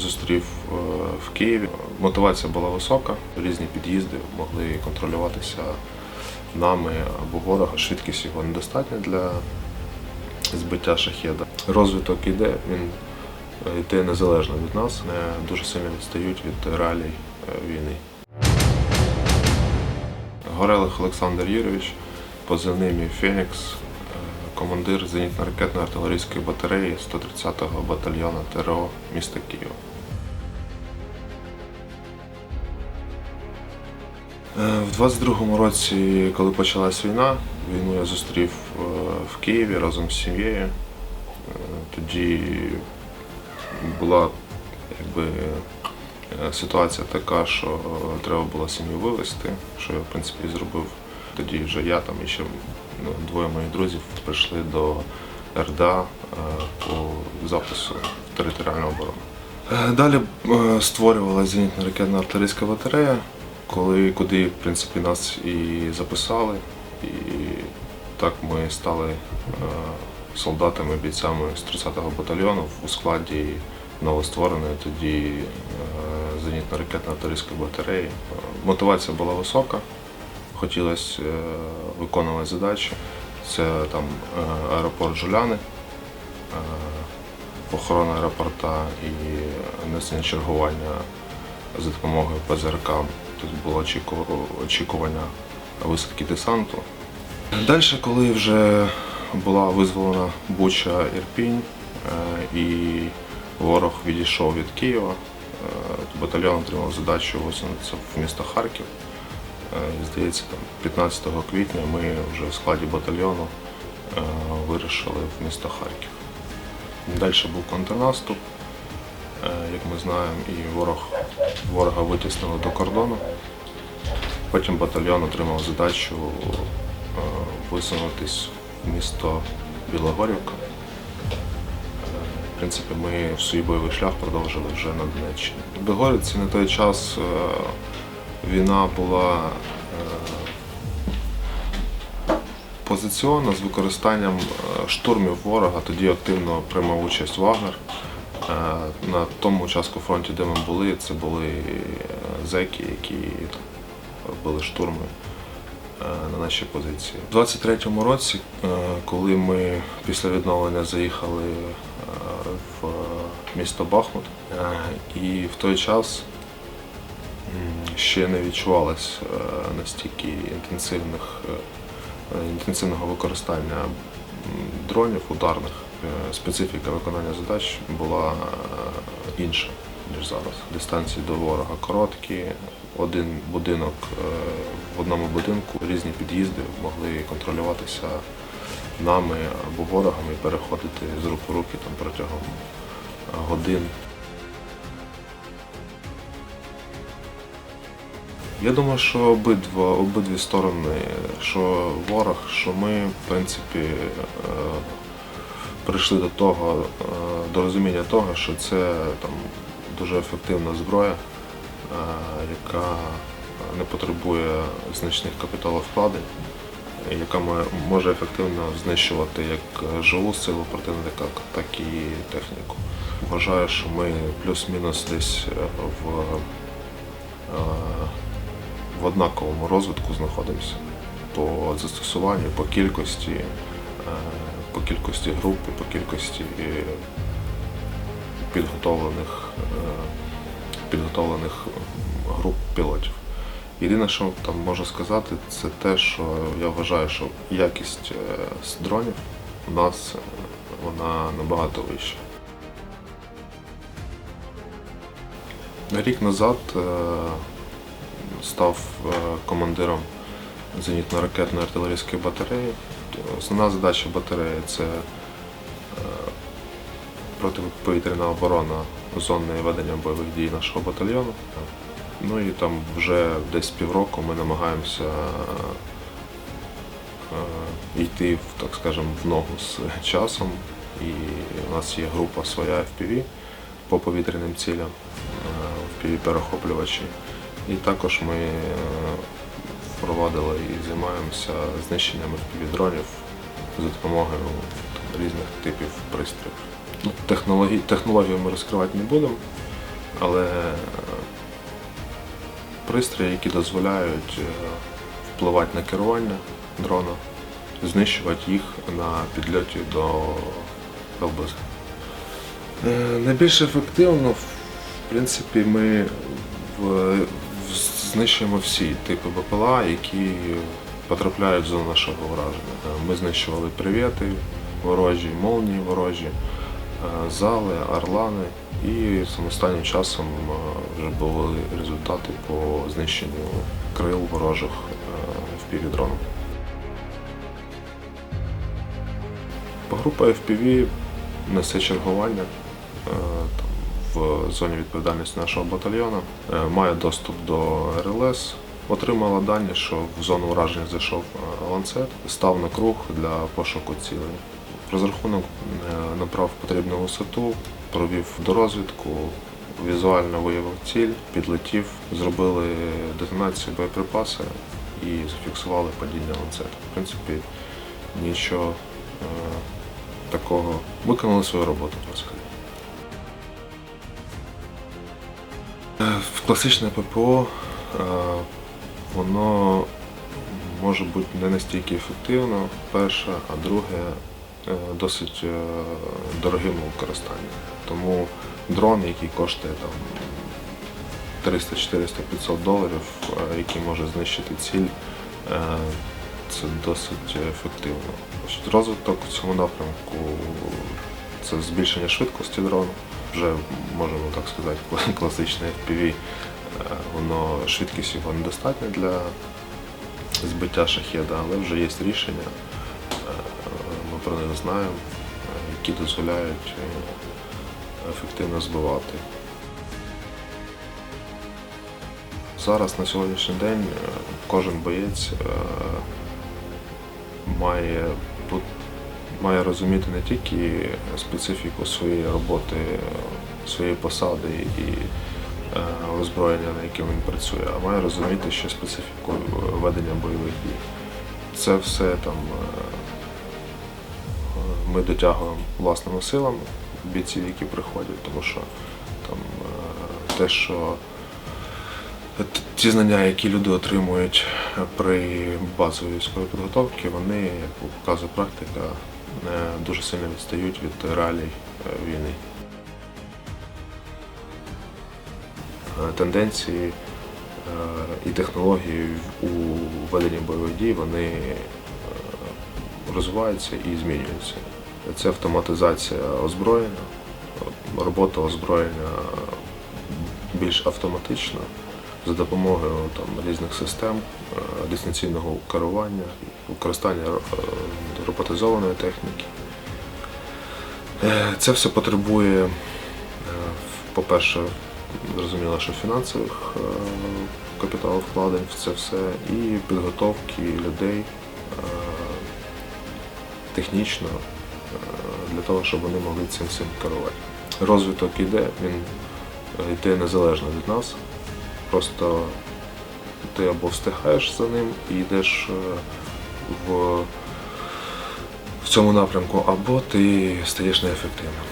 зустрів е, в Києві. Мотивація була висока, різні під'їзди могли контролюватися нами або ворога. Швидкість його недостатня для збиття шахеда. Розвиток іде, він е, йде незалежно від нас, не дуже сильно відстають від реалій е, війни. Горелих Олександр Юрійович, позивний мій Фенікс, командир зенітно-ракетної артилерійської батареї 130-го батальйону ТРО міста Києва. В 22-му році, коли почалась війна, війну я зустрів е, в Києві разом з сім'єю. Е, Тоді була якби, е, ситуація така, що треба було сім'ю вивезти, що я в принципі зробив. Тоді вже я там і ще ну, двоє моїх друзів прийшли до РДА е, по запису в територіальну оборону. Е, Далі е, створювалася зенітно-ракетна артилерійська батарея, коли, куди в принципі, нас і записали. І так ми стали е, солдатами, бійцями з 30-го батальйону у складі новоствореної тоді е, зенітно-ракетної артилерійської батареї. Мотивація була висока, хотілося е, виконувати задачі. Це там аеропорт Жуляни, охорона аеропорта і несення чергування за допомогою ПЗРК. Тут було очікування висадки десанту. Далі, коли вже була визволена Буча Ірпінь е, і ворог відійшов від Києва, е, батальйон отримав задачу висунутися в місто Харків. Е, Здається, там 15 квітня ми вже в складі батальйону вирішили в місто Харків. Далі був контрнаступ, як ми знаємо, і ворог, ворога витіснили до кордону. Потім батальйон отримав задачу е, висунутись в місто Білогорівка. Е, В принципі, ми свій бойовий шлях продовжили вже на Донеччині. В Білогорівці на той час е, війна була е, позиційна з використанням е, штурмів ворога. Тоді активно приймав участь Вагнер. Е, На тому участку фронту, де ми були, це були е, зеки, які робили штурми е, на наші позиції. У 23-му році, коли ми після відновлення заїхали в місто Бахмут, і в той час ще не відчувалось настільки інтенсивних, інтенсивного використання дронів ударних. Е, Специфіка виконання задач була е, інша, ніж зараз. Дистанції до ворога короткі, один будинок е, в одному будинку, різні під'їзди могли контролюватися нами або ворогами і переходити з рук в руки там, протягом годин. Я думаю, що обидва, обидві сторони, що ворог, що ми, в принципі, прийшли до того, е, до розуміння того, що це там дуже ефективна зброя, е, яка не потребує значних капіталовкладень, яка може ефективно знищувати як живу силу противника, так і техніку. Вважаю, що ми плюс-мінус десь е, в, в однаковому розвитку знаходимося по застосуванню, по кількості, кількості груп, і по кількості е, підготовлених, е, підготовлених груп пілотів. Єдине, що там можу сказати, це те, що я вважаю, що якість е, дронів у нас е, вона набагато вища. Рік назад е, став е, командиром зенітно-ракетної артилерійської батареї. Основна задача батареї це е, протиповітряна оборона зони ведення бойових дій нашого батальйону. Ну і там вже десь півроку ми намагаємося е, йти, в, так скажемо, в ногу з часом. І у нас є група своя FPV по повітряним цілям, FPV перехоплювачі. І також ми е, і займаємося знищенням FPV-дронів за допомогою там, різних типів пристроїв. Ну, технології, технологію ми розкривати не будемо. але е, пристрої, які дозволяють е, впливати на керування дрона, знищувати їх на підльоті до ЛБЗ. Е, Найбільш ефективно, в принципі, ми в- в- знищуємо всі типи БПЛА, які потрапляють в зону нашого враження. Е, Ми знищували привіти ворожі, молнії ворожі, е, зали, орлани. І останнім часом е, вже були результати по знищенню крил ворожих в півдроном. Група FPV несе чергування в зоні відповідальності нашого батальйону, е, має доступ до РЛС, отримала дані, що в зону враження зайшов е, ланцет, став на круг для пошуку цілей. Розрахунок е, набрав потрібну висоту, провів дорозвідку, візуально виявив ціль, підлетів, зробили детонацію боєприпаси і зафіксували падіння ланцета. В принципі, нічого такого. Виконали свою роботу класичне ППО е, воно може бути не настільки ефективно, перше, а друге е, досить е, дорогим у використанні. Тому дрон, який коштує там 300, 400, 500 доларів, е, який може знищити ціль, е, це досить ефективно. Розвиток в цьому напрямку це збільшення швидкості дрону. Вже можемо так сказати, класичне FPV, е, воно швидкість його недостатня для збиття шахеда, але вже є рішення, е, ми про них знаємо, е, які дозволяють ефективно збивати. Зараз на сьогоднішній день кожен боєць має, має розуміти не тільки специфіку своєї роботи, своєї посади і е, озброєння, на яким він працює, а має розуміти ще специфіку е, ведення бойових дій. Це все там е, ми дотягуємо власними силами бійців, які приходять, тому що там те, що Ті знання, які люди отримують при базовій військовій підготовці, вони, як показує практика, дуже сильно відстають від реалій е, війни. Е, Тенденції е, і технології у веденні бойових дій вони е, розвиваються і змінюються. Це автоматизація озброєння, робота озброєння більш автоматична за допомогою там, різних систем е, дистанційного керування, використання е, роботизованої техніки. Е, Це все потребує, по-перше, зрозуміло, що фінансових капіталовкладень в це все і підготовки людей технічно для того, щоб вони могли цим всім керувати. Розвиток іде, він йде незалежно від нас. Просто ти або встигаєш за ним і йдеш е, в, в цьому напрямку, або ти стаєш неефективним.